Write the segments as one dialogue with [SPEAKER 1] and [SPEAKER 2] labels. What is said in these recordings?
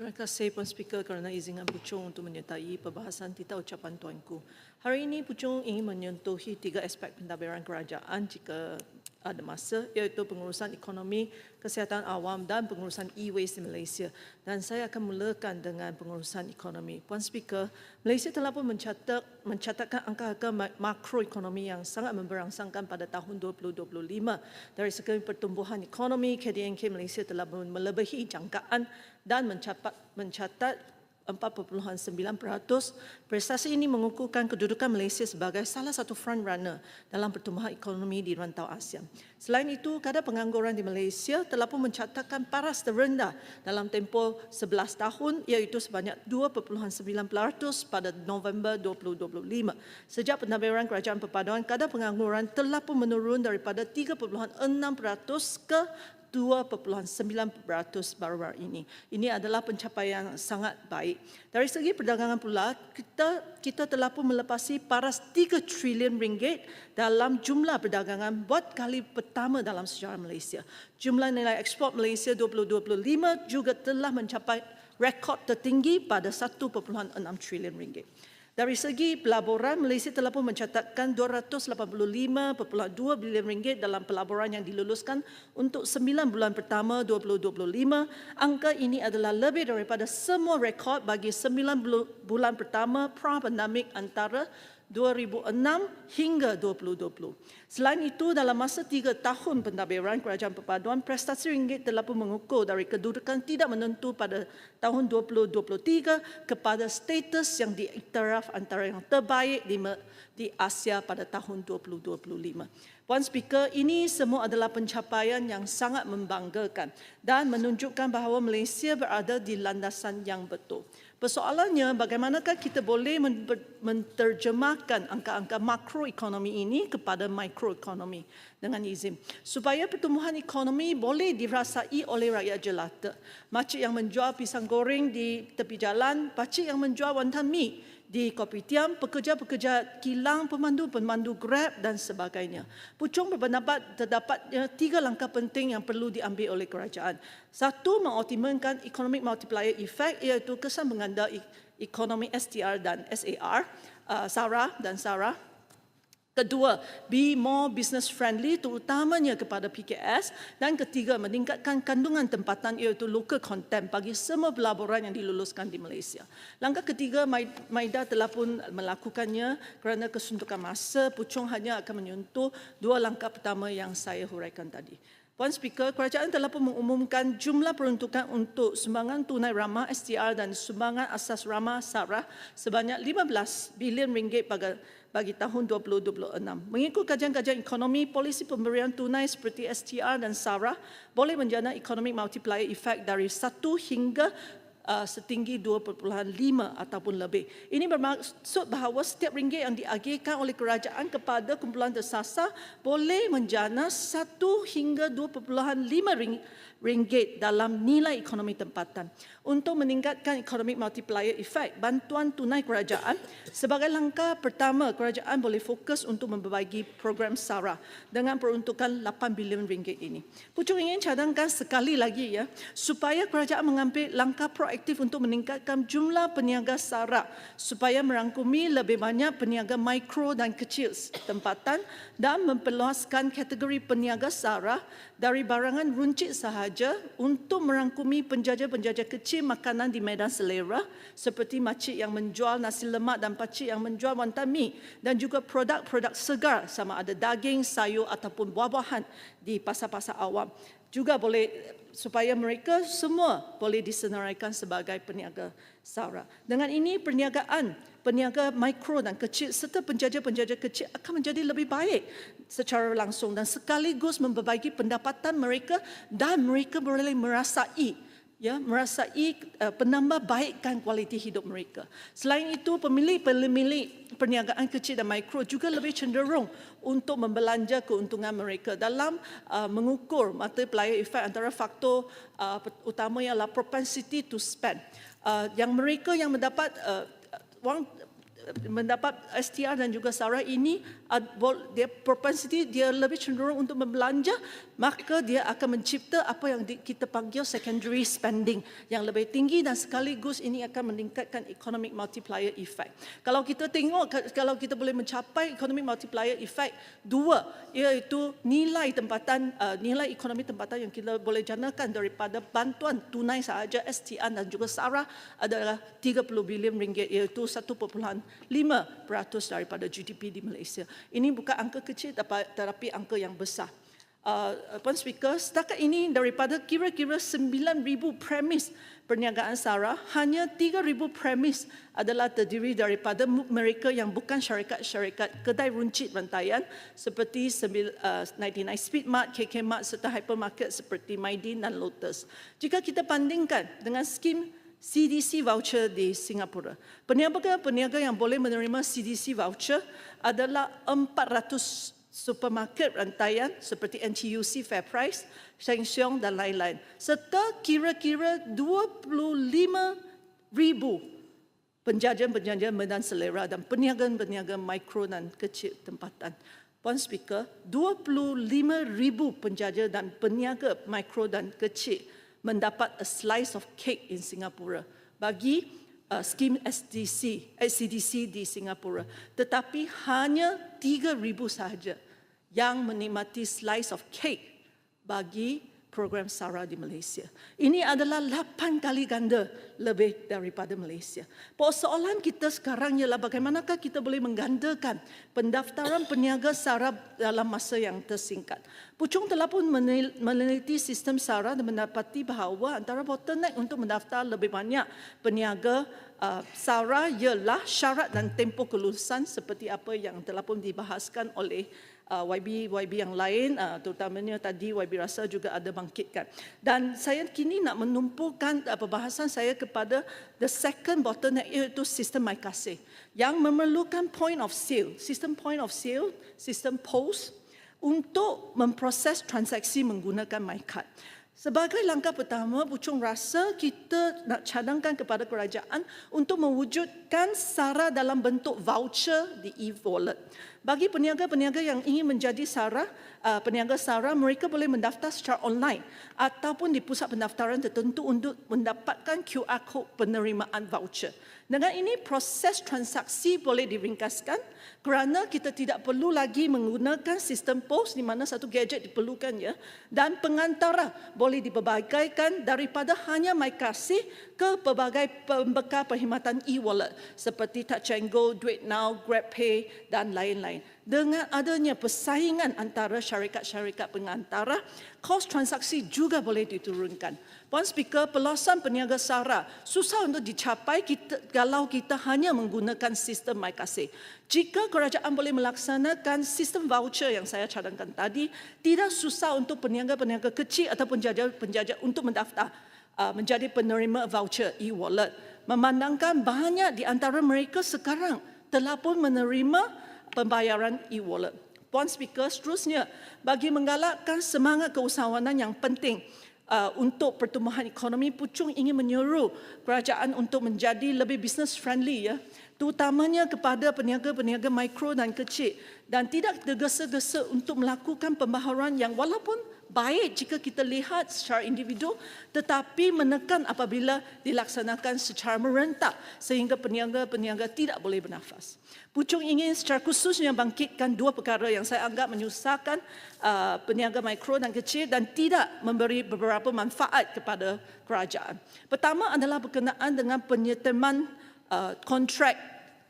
[SPEAKER 1] Terima kasih Puan Speaker kerana izinkan Puchong untuk menyertai perbahasan tita ucapan tuanku. Hari ini Puchong ingin menyentuhi tiga aspek pentadbiran kerajaan jika ada masa iaitu pengurusan ekonomi, kesihatan awam dan pengurusan e-waste di Malaysia. Dan saya akan mulakan dengan pengurusan ekonomi. Puan Speaker, Malaysia telah pun mencatat, mencatatkan angka-angka ma- makroekonomi yang sangat memberangsangkan pada tahun 2025. Dari segi pertumbuhan ekonomi, KDNK Malaysia telah melebihi jangkaan dan mencatat, mencatat 4.9%. Prestasi ini mengukuhkan kedudukan Malaysia sebagai salah satu front runner dalam pertumbuhan ekonomi di rantau ASEAN. Selain itu, kadar pengangguran di Malaysia telah pun mencatatkan paras terendah dalam tempoh 11 tahun iaitu sebanyak 2.9% pada November 2025. Sejak pentadbiran kerajaan perpaduan, kadar pengangguran telah pun menurun daripada 3.6% ke 2.9% baru-baru ini. Ini adalah pencapaian yang sangat baik. Dari segi perdagangan pula, kita kita telah pun melepasi paras 3 trilion ringgit dalam jumlah perdagangan buat kali pertama dalam sejarah Malaysia. Jumlah nilai ekspor Malaysia 2025 juga telah mencapai rekod tertinggi pada 1.6 trilion ringgit. Dari segi pelaburan, Malaysia telah pun mencatatkan 285.2 bilion ringgit dalam pelaburan yang diluluskan untuk 9 bulan pertama 2025. Angka ini adalah lebih daripada semua rekod bagi 9 bulan pertama pra-pandemik antara 2006 hingga 2020. Selain itu, dalam masa tiga tahun pentadbiran Kerajaan Perpaduan, prestasi ringgit telah pun mengukur dari kedudukan tidak menentu pada tahun 2023 kepada status yang diiktiraf antara yang terbaik di, Asia pada tahun 2025. Puan Speaker, ini semua adalah pencapaian yang sangat membanggakan dan menunjukkan bahawa Malaysia berada di landasan yang betul. Persoalannya, bagaimanakah kita boleh menterjemahkan angka-angka makroekonomi ini kepada mikroekonomi dengan izin. Supaya pertumbuhan ekonomi boleh dirasai oleh rakyat jelata. Makcik yang menjual pisang goreng di tepi jalan, pakcik yang menjual wantan mi di kopitiam, pekerja-pekerja kilang, pemandu-pemandu Grab dan sebagainya. Pucung berpendapat terdapat tiga langkah penting yang perlu diambil oleh kerajaan. Satu, mengoptimalkan economic multiplier effect iaitu kesan menganda ekonomi STR dan SAR, uh, SARA dan SARA. Kedua, be more business friendly terutamanya kepada PKS. Dan ketiga, meningkatkan kandungan tempatan iaitu local content bagi semua pelaburan yang diluluskan di Malaysia. Langkah ketiga, Maida telah pun melakukannya kerana kesuntukan masa. Pucung hanya akan menyentuh dua langkah pertama yang saya huraikan tadi. Puan Speaker, kerajaan telah pun mengumumkan jumlah peruntukan untuk sumbangan tunai ramah STR dan sumbangan asas ramah SARA sebanyak 15 bilion ringgit bagi, bagi tahun 2026. Mengikut kajian-kajian ekonomi, polisi pemberian tunai seperti STR dan SARA boleh menjana economic multiplier effect dari 1 hingga uh, setinggi 2.5 ataupun lebih. Ini bermaksud bahawa setiap ringgit yang diagihkan oleh kerajaan kepada kumpulan tersasar boleh menjana 1 hingga 2.5 ringgit dalam nilai ekonomi tempatan. Untuk meningkatkan ekonomi multiplier effect, bantuan tunai kerajaan sebagai langkah pertama kerajaan boleh fokus untuk membagi program SARA dengan peruntukan 8 bilion ringgit ini. Pucuk ingin cadangkan sekali lagi ya supaya kerajaan mengambil langkah proaktif untuk meningkatkan jumlah peniaga SARA supaya merangkumi lebih banyak peniaga mikro dan kecil tempatan dan memperluaskan kategori peniaga SARA dari barangan runcit sahaja untuk merangkumi penjaja-penjaja kecil makanan di medan selera seperti makcik yang menjual nasi lemak dan pakcik yang menjual wantan mi dan juga produk-produk segar sama ada daging, sayur ataupun buah-buahan di pasar-pasar awam. Juga boleh supaya mereka semua boleh disenaraikan sebagai peniaga SARA. Dengan ini perniagaan peniaga mikro dan kecil serta penjaja-penjaja kecil akan menjadi lebih baik secara langsung dan sekaligus memperbaiki pendapatan mereka dan mereka boleh merasai ya merasai uh, penambah baikkan kualiti hidup mereka. Selain itu, pemilik-pemilik perniagaan kecil dan mikro juga lebih cenderung untuk membelanja keuntungan mereka dalam uh, mengukur multiplier effect antara faktor uh, utama ialah propensity to spend. Uh, yang mereka yang mendapat uh, one mendapat STR dan juga SARA ini dia propensity dia lebih cenderung untuk membelanja maka dia akan mencipta apa yang kita panggil secondary spending yang lebih tinggi dan sekaligus ini akan meningkatkan economic multiplier effect. Kalau kita tengok ka- kalau kita boleh mencapai economic multiplier effect dua iaitu nilai tempatan uh, nilai ekonomi tempatan yang kita boleh janakan daripada bantuan tunai sahaja STR dan juga SARA adalah 30 bilion ringgit iaitu 1.5% daripada GDP di Malaysia. Ini bukan angka kecil tetapi angka yang besar. Uh, Puan Speaker, setakat ini daripada kira-kira 9,000 premis perniagaan SARA, hanya 3,000 premis adalah terdiri daripada mereka yang bukan syarikat-syarikat kedai runcit rantaian seperti sembil- uh, 99 Speedmart, KK Mart serta hypermarket seperti Maidin dan Lotus. Jika kita bandingkan dengan skim CDC voucher di Singapura. Peniaga-peniaga yang boleh menerima CDC voucher adalah 400 supermarket rantaian seperti NTUC Fair Price, Sheng Siong dan lain-lain. Serta kira-kira 25 ribu penjaja-penjaja medan selera dan peniaga-peniaga mikro dan kecil tempatan. Puan Speaker, 25 ribu penjaja dan peniaga mikro dan kecil mendapat a slice of cake in Singapura bagi uh, skim SDC, SCDC di Singapura. Tetapi hanya 3 ribu sahaja yang menikmati slice of cake bagi program SARA di Malaysia. Ini adalah 8 kali ganda lebih daripada Malaysia. Persoalan kita sekarang ialah bagaimanakah kita boleh menggandakan pendaftaran peniaga SARA dalam masa yang tersingkat. Puchong telah pun menel- meneliti sistem SARA dan mendapati bahawa antara bottleneck untuk mendaftar lebih banyak peniaga uh, SARA ialah syarat dan tempoh kelulusan seperti apa yang telah pun dibahaskan oleh uh, YB YB yang lain uh, terutamanya tadi YB rasa juga ada bangkitkan dan saya kini nak menumpukan uh, perbahasan saya kepada the second bottleneck iaitu sistem MyKasih yang memerlukan point of sale sistem point of sale sistem POS untuk memproses transaksi menggunakan MyCard Sebagai langkah pertama, Puchong rasa kita nak cadangkan kepada kerajaan untuk mewujudkan SARA dalam bentuk voucher di e-wallet. Bagi peniaga-peniaga yang ingin menjadi SARA, uh, peniaga SARA, mereka boleh mendaftar secara online ataupun di pusat pendaftaran tertentu untuk mendapatkan QR code penerimaan voucher. Dengan ini, proses transaksi boleh diringkaskan kerana kita tidak perlu lagi menggunakan sistem pos di mana satu gadget diperlukan ya dan pengantara boleh diperbagaikan daripada hanya MyKasih ke pelbagai pembekal perkhidmatan e-wallet seperti Touch and Go, Duit Now, GrabPay dan lain-lain. Dengan adanya persaingan antara syarikat-syarikat pengantara, kos transaksi juga boleh diturunkan. Puan Speaker, pelosaan peniaga SARA susah untuk dicapai kita, kalau kita hanya menggunakan sistem MyKasih. Jika kerajaan boleh melaksanakan sistem voucher yang saya cadangkan tadi, tidak susah untuk peniaga-peniaga kecil ataupun penjaja untuk mendaftar uh, menjadi penerima voucher e-wallet. Memandangkan banyak di antara mereka sekarang telah pun menerima pembayaran e-wallet. Puan Speaker, seterusnya bagi menggalakkan semangat keusahawanan yang penting uh, untuk pertumbuhan ekonomi, Puchong ingin menyuruh kerajaan untuk menjadi lebih business friendly ya, terutamanya kepada peniaga-peniaga mikro dan kecil dan tidak tergesa-gesa untuk melakukan pembaharuan yang walaupun baik jika kita lihat secara individu tetapi menekan apabila dilaksanakan secara merentak sehingga peniaga-peniaga tidak boleh bernafas. Puchong ingin secara khususnya bangkitkan dua perkara yang saya anggap menyusahkan uh, peniaga mikro dan kecil dan tidak memberi beberapa manfaat kepada kerajaan. Pertama adalah berkenaan dengan penyertaman uh, kontrak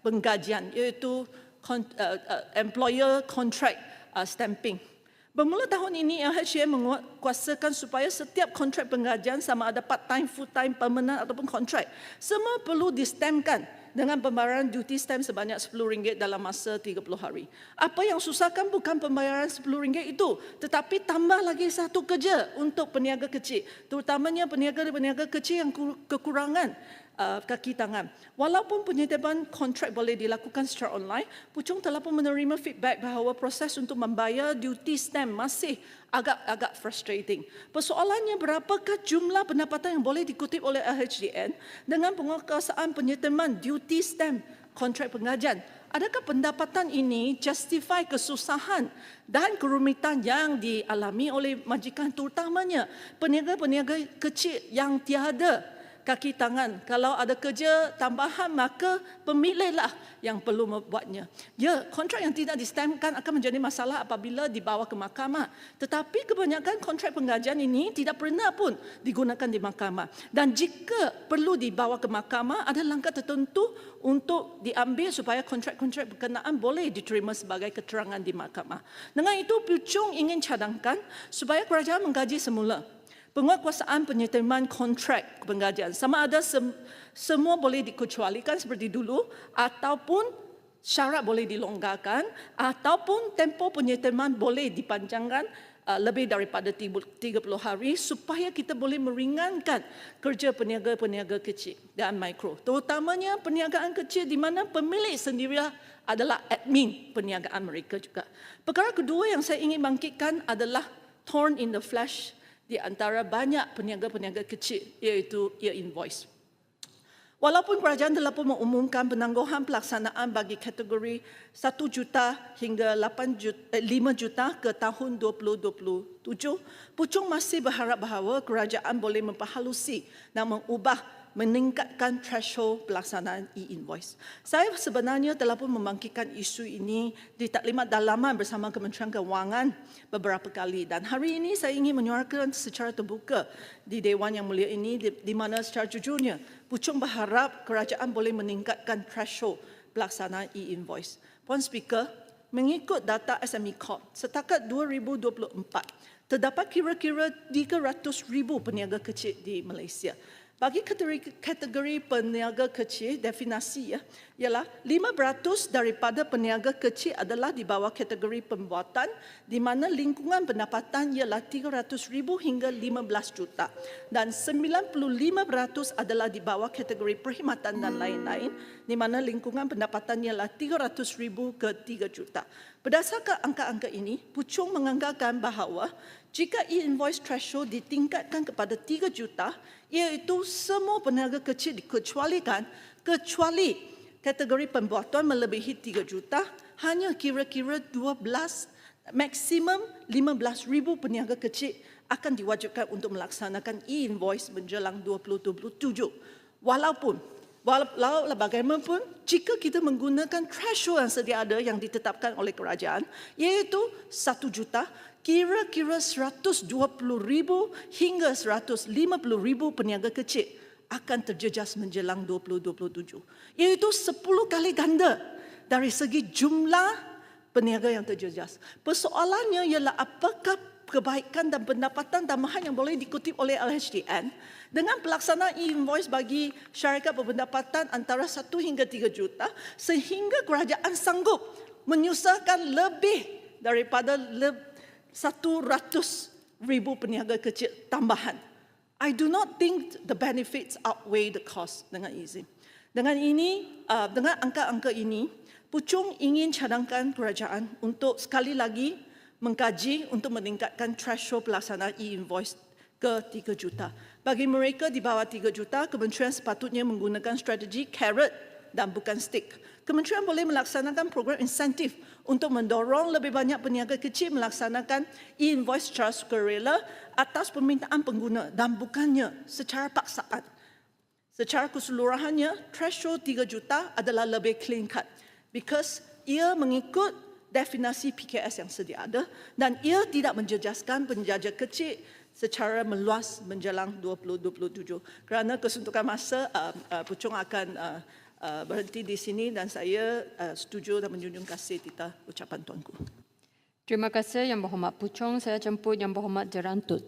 [SPEAKER 1] penggajian iaitu con, uh, uh, employer contract uh, stamping. Bermula tahun ini, LHCM menguasakan supaya setiap kontrak penggajian sama ada part-time, full-time, permanent ataupun kontrak, semua perlu distemkan dengan pembayaran duty stamp sebanyak RM10 dalam masa 30 hari. Apa yang susahkan bukan pembayaran RM10 itu, tetapi tambah lagi satu kerja untuk peniaga kecil, terutamanya peniaga-peniaga kecil yang kekurangan uh, kaki tangan. Walaupun penyertaan kontrak boleh dilakukan secara online, Puchong telah pun menerima feedback bahawa proses untuk membayar duty stamp masih agak-agak frustrating. Persoalannya berapakah jumlah pendapatan yang boleh dikutip oleh LHDN dengan penguasaan penyertaan duty stamp kontrak pengajian. Adakah pendapatan ini justify kesusahan dan kerumitan yang dialami oleh majikan terutamanya peniaga-peniaga kecil yang tiada kaki tangan. Kalau ada kerja tambahan maka pemiliklah yang perlu membuatnya. Ya, kontrak yang tidak distemkan akan menjadi masalah apabila dibawa ke mahkamah. Tetapi kebanyakan kontrak pengajian ini tidak pernah pun digunakan di mahkamah. Dan jika perlu dibawa ke mahkamah, ada langkah tertentu untuk diambil supaya kontrak-kontrak berkenaan boleh diterima sebagai keterangan di mahkamah. Dengan itu, Pucung ingin cadangkan supaya kerajaan menggaji semula penguatkuasaan penyertaan kontrak pengajian. Sama ada sem- semua boleh dikecualikan seperti dulu ataupun syarat boleh dilonggarkan ataupun tempoh penyertaan boleh dipanjangkan uh, lebih daripada 30 hari supaya kita boleh meringankan kerja peniaga-peniaga kecil dan mikro. Terutamanya perniagaan kecil di mana pemilik sendiri adalah admin perniagaan mereka juga. Perkara kedua yang saya ingin bangkitkan adalah thorn in the flesh di antara banyak peniaga-peniaga kecil iaitu ia invoice. Walaupun kerajaan telah pun mengumumkan penangguhan pelaksanaan bagi kategori 1 juta hingga 8 juta, eh, 5 juta ke tahun 2027, Pucung masih berharap bahawa kerajaan boleh memperhalusi dan mengubah meningkatkan threshold pelaksanaan e-invoice. Saya sebenarnya telah pun membangkitkan isu ini di taklimat dalaman bersama Kementerian Keuangan beberapa kali dan hari ini saya ingin menyuarakan secara terbuka di Dewan Yang Mulia ini di, di mana secara jujurnya Pucung berharap kerajaan boleh meningkatkan threshold pelaksanaan e-invoice. Puan Speaker, mengikut data SME Corp, setakat 2024, terdapat kira-kira 300,000 peniaga kecil di Malaysia. Bagi kategori, kategori peniaga kecil, definasi ya, ialah 5% daripada peniaga kecil adalah di bawah kategori pembuatan di mana lingkungan pendapatan ialah 300 ribu hingga 15 juta dan 95% adalah di bawah kategori perkhidmatan dan lain-lain di mana lingkungan pendapatan ialah 300 ribu ke 3 juta. Berdasarkan angka-angka ini, Pucung menganggarkan bahawa jika e-invoice threshold ditingkatkan kepada 3 juta, iaitu semua peniaga kecil dikecualikan kecuali kategori pembuatan melebihi 3 juta hanya kira-kira 12 maksimum 15 ribu peniaga kecil akan diwajibkan untuk melaksanakan e-invoice menjelang 2027 walaupun Walau bagaimanapun, jika kita menggunakan threshold yang sedia ada yang ditetapkan oleh kerajaan, iaitu 1 juta, kira-kira 120 ribu hingga 150 ribu peniaga kecil akan terjejas menjelang 2027. Iaitu 10 kali ganda dari segi jumlah peniaga yang terjejas. Persoalannya ialah apakah kebaikan dan pendapatan tambahan yang boleh dikutip oleh LHDN dengan pelaksanaan e-invoice bagi syarikat berpendapatan antara 1 hingga 3 juta sehingga kerajaan sanggup menyusahkan lebih daripada 100 ribu peniaga kecil tambahan. I do not think the benefits outweigh the cost dengan izin. Dengan ini, uh, dengan angka-angka ini, Pucung ingin cadangkan kerajaan untuk sekali lagi mengkaji untuk meningkatkan threshold pelaksanaan e-invoice ke 3 juta. Bagi mereka di bawah 3 juta, kementerian sepatutnya menggunakan strategi carrot dan bukan stick. Kementerian boleh melaksanakan program insentif untuk mendorong lebih banyak peniaga kecil melaksanakan e-invoice secara sukarela atas permintaan pengguna dan bukannya secara paksaan. Secara keseluruhannya, threshold 3 juta adalah lebih clean cut because ia mengikut definasi PKS yang sedia ada dan ia tidak menjejaskan penjajah kecil secara meluas menjelang 2027. Kerana kesuntukan masa, uh, uh, Pucung akan uh, uh, berhenti di sini dan saya uh, setuju dan menjunjung kasih tita ucapan tuanku.
[SPEAKER 2] Terima kasih Yang Berhormat Puchong. Saya jemput Yang Berhormat Jerantut.